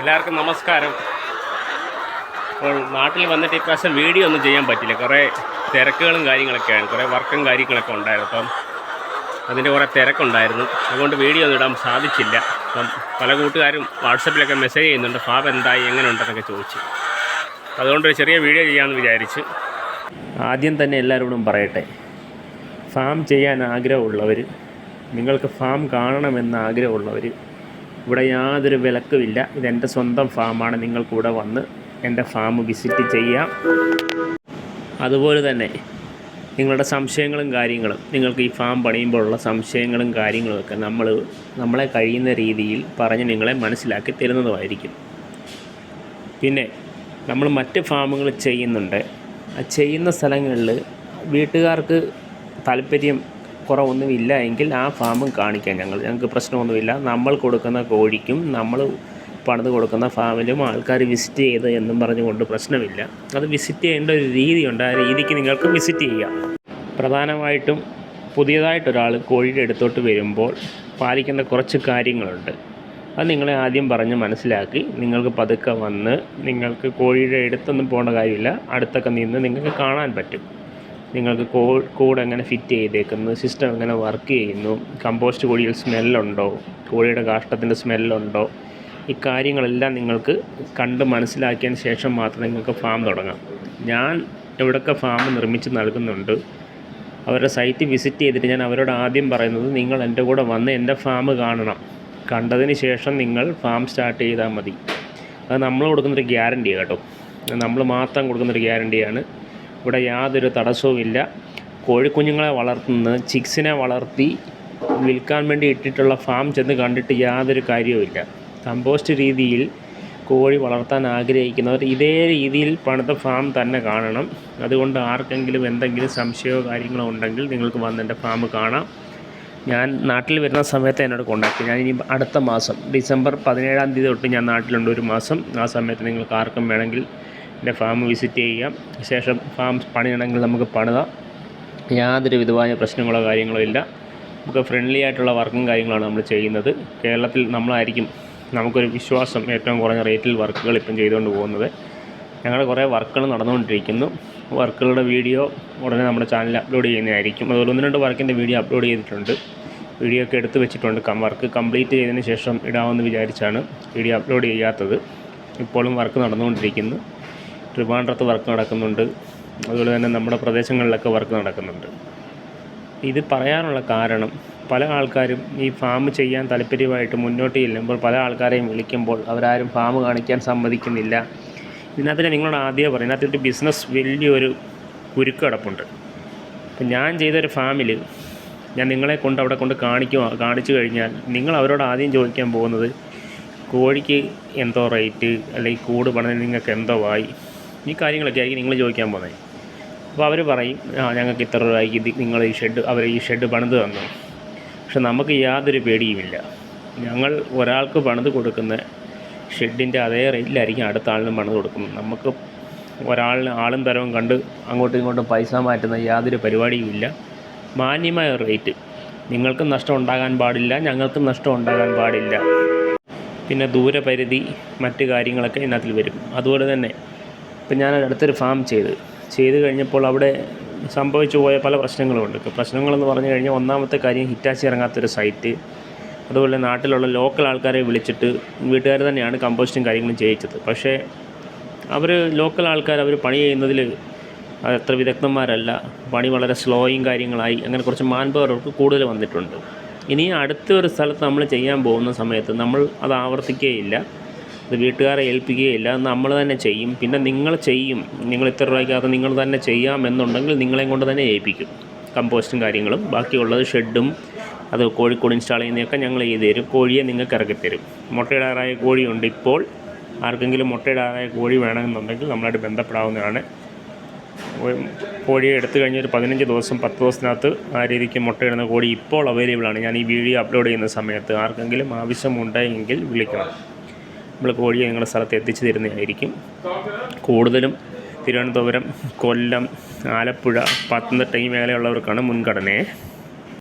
എല്ലാവർക്കും നമസ്കാരം. അപ്പോൾ നാട്ടിൽ വന്നിട്ട് ഇപ്രാവശ്യം വീഡിയോ ഒന്നും ചെയ്യാൻ പറ്റില്ല കുറേ തിരക്കുകളും കാര്യങ്ങളൊക്കെയാണ്. കുറേ വർക്കും കാര്യങ്ങളൊക്കെ ഉണ്ടായിരുന്നു. അപ്പം അതിന്റെ കുറേ തിരക്കുണ്ടായിരുന്നു. അതുകൊണ്ട് വീഡിയോ ഒന്നും ഇടാൻ സാധിച്ചില്ല. അപ്പം പല കൂട്ടുകാരും വാട്സപ്പിലൊക്കെ മെസ്സേജ് ചെയ്യുന്നുണ്ട്. ഫാബ് എന്തായി എങ്ങനെ ഉണ്ടെന്നൊക്കെ ചോദിച്ചു. അതുകൊണ്ട് ഒരു ചെറിയ വീഡിയോ ചെയ്യാമെന്ന് വിചാരിച്ച്. ആദ്യം തന്നെ എല്ലാവരോടും പറയട്ടെ. ഫാം ചെയ്യാൻ ആഗ്രഹമുള്ളവർ നിങ്ങൾക്ക് ഫാം കാണണമെന്ന് ആഗ്രഹമുള്ളവർ ഇവിടെ യാതൊരു വിലക്കുമില്ല. ഇതെന്റെ സ്വന്തം ഫാമാണ്. നിങ്ങൾക്കിവിടെ വന്ന് എന്റെ ഫാം വിസിറ്റ് ചെയ്യാം. അതുപോലെ തന്നെ നിങ്ങളുടെ സംശയങ്ങളും കാര്യങ്ങളും നിങ്ങൾക്ക് ഈ ഫാം പണിയുമ്പോഴുള്ള സംശയങ്ങളും കാര്യങ്ങളുമൊക്കെ നമ്മൾ നമ്മളെ കഴിയുന്ന രീതിയിൽ പറഞ്ഞ് നിങ്ങളെ മനസ്സിലാക്കി തരുന്നതുമായിരിക്കും. പിന്നെ നമ്മൾ മറ്റ് ഫാമുകൾ ചെയ്യുന്നുണ്ട്. ചെയ്യുന്ന സ്ഥലങ്ങളിൽ വീട്ടുകാർക്ക് താല്പര്യം കുറവൊന്നുമില്ല എങ്കിൽ ആ ഫാമും കാണിക്കാം ഞങ്ങൾ. ഞങ്ങൾക്ക് പ്രശ്നമൊന്നുമില്ല. നമ്മൾ കൊടുക്കുന്ന കോഴിക്കും നമ്മൾ പണിത് കൊടുക്കുന്ന ഫാമിലും ആൾക്കാർ വിസിറ്റ് ചെയ്ത് എന്നും പറഞ്ഞുകൊണ്ട് പ്രശ്നമില്ല. അത് വിസിറ്റ് ചെയ്യേണ്ട ഒരു രീതിയുണ്ട്. ആ രീതിക്ക് നിങ്ങൾക്ക് വിസിറ്റ് ചെയ്യാം. പ്രധാനമായിട്ടും പുതിയതായിട്ടൊരാൾ കോഴിയുടെ അടുത്തോട്ട് വരുമ്പോൾ പാലിക്കേണ്ട കുറച്ച് കാര്യങ്ങളുണ്ട്. അത് നിങ്ങളെ ആദ്യം പറഞ്ഞ് മനസ്സിലാക്കി. നിങ്ങൾക്ക് പതുക്കെ വന്ന് നിങ്ങൾക്ക് കോഴിയുടെ അടുത്തൊന്നും പോകേണ്ട കാര്യമില്ല. അടുത്തൊക്കെ നിന്ന് നിങ്ങൾക്ക് കാണാൻ പറ്റും. നിങ്ങൾക്ക് കൂട് എങ്ങനെ ഫിറ്റ് ചെയ്തേക്കുന്നു സിസ്റ്റം എങ്ങനെ വർക്ക് ചെയ്യുന്നു കമ്പോസ്റ്റ് കോഴിയിൽ സ്മെല്ലുണ്ടോ കോഴിയുടെ കാഷ്ടത്തിന്റെ സ്മെല്ലുണ്ടോ ഈ കാര്യങ്ങളെല്ലാം നിങ്ങൾക്ക് കണ്ട് മനസ്സിലാക്കിയതിന് ശേഷം മാത്രം നിങ്ങൾക്ക് ഫാം തുടങ്ങാം. ഞാൻ എവിടെയൊക്കെ ഫാം നിർമ്മിച്ച് നൽകുന്നുണ്ട്. അവരുടെ സൈറ്റ് വിസിറ്റ് ചെയ്തിട്ട് ഞാൻ അവരോട് ആദ്യം പറയുന്നത് നിങ്ങൾ എന്റെ കൂടെ വന്ന് എന്റെ ഫാം കാണണം. കണ്ടതിന് ശേഷം നിങ്ങൾ ഫാം സ്റ്റാർട്ട് ചെയ്താൽ മതി. അത് നമ്മൾ കൊടുക്കുന്നൊരു ഗ്യാരണ്ടിയാണ് കേട്ടോ. നമ്മൾ മാത്രം കൊടുക്കുന്നൊരു ഗ്യാരണ്ടിയാണ് ഇവിടെ യാതൊരു തടസ്സവുമില്ല കോഴിക്കുഞ്ഞുങ്ങളെ വളർത്തുന്ന ചിക്സിനെ വളർത്തി വിൽക്കാൻ വേണ്ടി ഇട്ടിട്ടുള്ള ഫാം ചെന്ന് കണ്ടിട്ട് യാതൊരു കാര്യവുമില്ല കമ്പോസ്റ്റ് രീതിയിൽ കോഴി വളർത്താൻ ആഗ്രഹിക്കുന്നവർ ഇതേ രീതിയിൽ പണിത ഫാം തന്നെ കാണണം. അതുകൊണ്ട് ആർക്കെങ്കിലും എന്തെങ്കിലും സംശയമോ കാര്യങ്ങളോ ഉണ്ടെങ്കിൽ നിങ്ങൾക്ക് വന്ന് എന്റെ ഫാം കാണാം. ഞാൻ നാട്ടിൽ വരുന്ന സമയത്ത് എന്നോട് കോണ്ടാക്ട് ഞാൻ ഇനി അടുത്ത മാസം ഡിസംബർ പതിനേഴാം തീയതി തൊട്ട് ഞാൻ നാട്ടിലുണ്ട് ഒരു മാസം. ആ സമയത്ത് നിങ്ങൾക്ക് ആർക്കും വേണമെങ്കിൽ എന്റെ ഫാം വിസിറ്റ് ചെയ്യാം. ശേഷം ഫാം പണിയണമെങ്കിൽ നമുക്ക് പണിതാം. യാതൊരു വിധമായ പ്രശ്നങ്ങളോ കാര്യങ്ങളോ ഇല്ല. നമുക്ക് ഫ്രണ്ട്ലി ആയിട്ടുള്ള വർക്കും കാര്യങ്ങളാണ് നമ്മൾ ചെയ്യുന്നത്. കേരളത്തിൽ നമ്മളായിരിക്കും നമുക്കൊരു വിശ്വാസം ഏറ്റവും കുറഞ്ഞ റേറ്റിൽ വർക്കുകൾ ഇപ്പം ചെയ്തുകൊണ്ട് പോകുന്നത്. ഞങ്ങളുടെ കുറേ വർക്കുകൾ നടന്നുകൊണ്ടിരിക്കുന്നു. വർക്കുകളുടെ വീഡിയോ ഉടനെ നമ്മുടെ ചാനൽ അപ്ലോഡ് ചെയ്യുന്നതായിരിക്കും. അതുപോലെ ഒന്ന് രണ്ട് വർക്കിന്റെ വീഡിയോ അപ്ലോഡ് ചെയ്തിട്ടുണ്ട്. വീഡിയോ ഒക്കെ എടുത്ത് വെച്ചിട്ടുണ്ട്. വർക്ക് കംപ്ലീറ്റ് ചെയ്തതിന് ശേഷം ഇടാമെന്ന് വിചാരിച്ചാണ് വീഡിയോ അപ്ലോഡ് ചെയ്യാത്തത്. ഇപ്പോഴും വർക്ക് നടന്നുകൊണ്ടിരിക്കുന്നു. ട്രിവാൻഡ്രത്ത് വർക്ക് നടക്കുന്നുണ്ട്. അതുപോലെ തന്നെ നമ്മുടെ പ്രദേശങ്ങളിലൊക്കെ വർക്ക് നടക്കുന്നുണ്ട്. ഇത് പറയാനുള്ള കാരണം പല ആൾക്കാരും ഈ ഫാം ചെയ്യാൻ താല്പര്യമായിട്ട് മുന്നോട്ട് ചെല്ലുമ്പോൾ പല ആൾക്കാരെയും വിളിക്കുമ്പോൾ അവരാരും ഫാം കാണിക്കാൻ സമ്മതിക്കുന്നില്ല. ഇതിനകത്ത് നിങ്ങളോട് ആദ്യമേ പറയും ഇതിനകത്തൊരു ബിസിനസ് വലിയൊരു കുരുക്ക് കിടപ്പുണ്ട്. അപ്പം ഞാൻ ചെയ്തൊരു ഫാമിൽ ഞാൻ നിങ്ങളെ കൊണ്ട് അവിടെ കൊണ്ട് കാണിക്കുക കാണിച്ചു കഴിഞ്ഞാൽ നിങ്ങൾ അവരോട് ആദ്യം ചോദിക്കാൻ പോകുന്നത് കോഴിക്ക് എന്തോ റേറ്റ് അല്ലെങ്കിൽ കൂട് പണിത് നിങ്ങൾക്ക് എന്തോ ആയി. ഈ കാര്യങ്ങളൊക്കെ ആയിരിക്കും നിങ്ങൾ ചോദിക്കാൻ പോകുന്നത്. അപ്പോൾ അവർ പറയും ആ ഞങ്ങൾക്ക് ഇത്ര രൂപയ്ക്ക് ഇത് നിങ്ങൾ ഈ ഷെഡ് അവർ ഈ ഷെഡ് പണിത് തന്നു. പക്ഷെ നമുക്ക് യാതൊരു പേടിയുമില്ല. ഞങ്ങൾ ഒരാൾക്ക് പണിത് കൊടുക്കുന്ന ഷെഡിന്റെ അതേ റേറ്റിലായിരിക്കും അടുത്ത ആളിനും പണിത് കൊടുക്കുന്നത്. നമുക്ക് ഒരാളിന് ആളും തരവും കണ്ട് അങ്ങോട്ടും ഇങ്ങോട്ടും പൈസ മാറ്റുന്ന യാതൊരു പരിപാടിയുമില്ല മാന്യമായ റേറ്റ്. നിങ്ങൾക്കും നഷ്ടം ഉണ്ടാകാൻ പാടില്ല ഞങ്ങൾക്കും നഷ്ടം ഉണ്ടാകാൻ പാടില്ല. പിന്നെ ദൂരപരിധി മറ്റ് കാര്യങ്ങളൊക്കെ ഇതിനകത്തിൽ വരും. അതുപോലെ തന്നെ ഇപ്പം ഞാൻ അടുത്തൊരു ഫാം ചെയ്ത് ചെയ്ത് കഴിഞ്ഞപ്പോൾ അവിടെ സംഭവിച്ചു പോയ പല പ്രശ്നങ്ങളുമുണ്ട് പ്രശ്നങ്ങളെന്ന് പറഞ്ഞു കഴിഞ്ഞാൽ ഒന്നാമത്തെ കാര്യം ഹിറ്റാച്ചി ഇറങ്ങാത്തൊരു സൈറ്റ് അതുപോലെ നാട്ടിലുള്ള ലോക്കൽ ആൾക്കാരെ വിളിച്ചിട്ട് വീട്ടുകാർ തന്നെയാണ് കമ്പോസ്റ്റും കാര്യങ്ങളും ചെയ്യിച്ചത്. പക്ഷേ അവർ ലോക്കൽ ആൾക്കാർ അവർ പണി ചെയ്യുന്നതിൽ അത്ര വിദഗ്ധന്മാരല്ല. പണി വളരെ സ്ലോയും കാര്യങ്ങളായി. അങ്ങനെ കുറച്ച് മാൻ പവർ അവർക്ക് കൂടുതൽ വന്നിട്ടുണ്ട്. ഇനി അടുത്ത ഒരു സ്ഥലത്ത് നമ്മൾ ചെയ്യാൻ പോകുന്ന സമയത്ത് നമ്മൾ അത് ആവർത്തിക്കുകയില്ല. അത് വീട്ടുകാരെ ഏൽപ്പിക്കുകയില്ല. നമ്മൾ തന്നെ ചെയ്യും. പിന്നെ നിങ്ങൾ ചെയ്യും. നിങ്ങൾ ഇത്ര രൂപയ്ക്കകത്ത് നിങ്ങൾ തന്നെ ചെയ്യാമെന്നുണ്ടെങ്കിൽ നിങ്ങളെയും കൊണ്ട് തന്നെ ഏൽപ്പിക്കും. കമ്പോസ്റ്റും കാര്യങ്ങളും. ബാക്കിയുള്ളത് ഷെഡും അത് കോഴിക്കോട് ഇൻസ്റ്റാൾ ചെയ്യുന്നതൊക്കെ ഞങ്ങൾ ചെയ്ത് തരും. കോഴിയെ നിങ്ങൾക്ക് ഇറക്കിത്തരും മുട്ടയിടാറായ കോഴിയുണ്ട് ഇപ്പോൾ. ആർക്കെങ്കിലും മുട്ടയിടാറായ കോഴി വേണമെന്നുണ്ടെങ്കിൽ നമ്മളായിട്ട് ബന്ധപ്പെടാവുന്നതാണ്. കോഴിയെ എടുത്തു കഴിഞ്ഞ ഒരു പതിനഞ്ച് ദിവസം പത്ത് ദിവസത്തിനകത്ത് ആ രീതിക്ക് മുട്ടയിടുന്ന കോഴി ഇപ്പോൾ അവൈലബിൾ ആണ്. ഞാൻ ഈ വീഡിയോ അപ്ലോഡ് ചെയ്യുന്ന സമയത്ത് ആർക്കെങ്കിലും ആവശ്യമുണ്ടെങ്കിൽ വിളിക്കണം. നമ്മൾ കോഴിയെ നിങ്ങളുടെ സ്ഥലത്ത് എത്തിച്ചു തരുന്നതായിരിക്കും. കൂടുതലും തിരുവനന്തപുരം കൊല്ലം ആലപ്പുഴ പത്തനംതിട്ട ഈ മേഖലയുള്ളവർക്കാണ് മുൻഗണനയെ